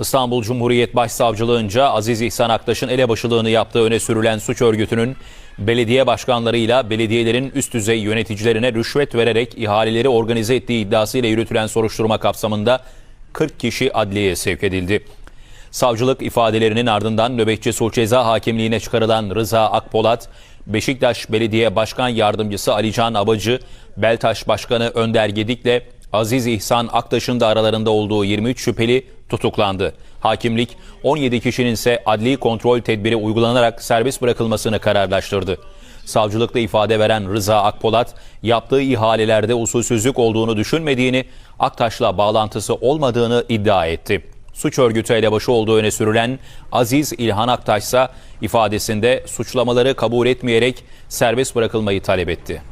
İstanbul Cumhuriyet Başsavcılığınca Aziz İhsan Aktaş'ın elebaşılığını yaptığı öne sürülen suç örgütünün belediye başkanlarıyla belediyelerin üst düzey yöneticilerine rüşvet vererek ihaleleri organize ettiği iddiasıyla yürütülen soruşturma kapsamında 40 kişi adliyeye sevk edildi. Savcılık ifadelerinin ardından nöbetçi suç ceza hakimliğine çıkarılan Rıza Akpolat, Beşiktaş Belediye Başkan Yardımcısı Alican Abacı, Beltaş Başkanı Önder Gedik'le Aziz İhsan Aktaş'ın da aralarında olduğu 23 şüpheli tutuklandı. Hakimlik 17 kişinin ise adli kontrol tedbiri uygulanarak serbest bırakılmasını kararlaştırdı. Savcılıkta ifade veren Rıza Akpolat, yaptığı ihalelerde usulsüzlük olduğunu düşünmediğini, Aktaş'la bağlantısı olmadığını iddia etti. Suç örgütü elebaşı olduğu öne sürülen Aziz İlhan Aktaş ise ifadesinde suçlamaları kabul etmeyerek serbest bırakılmayı talep etti.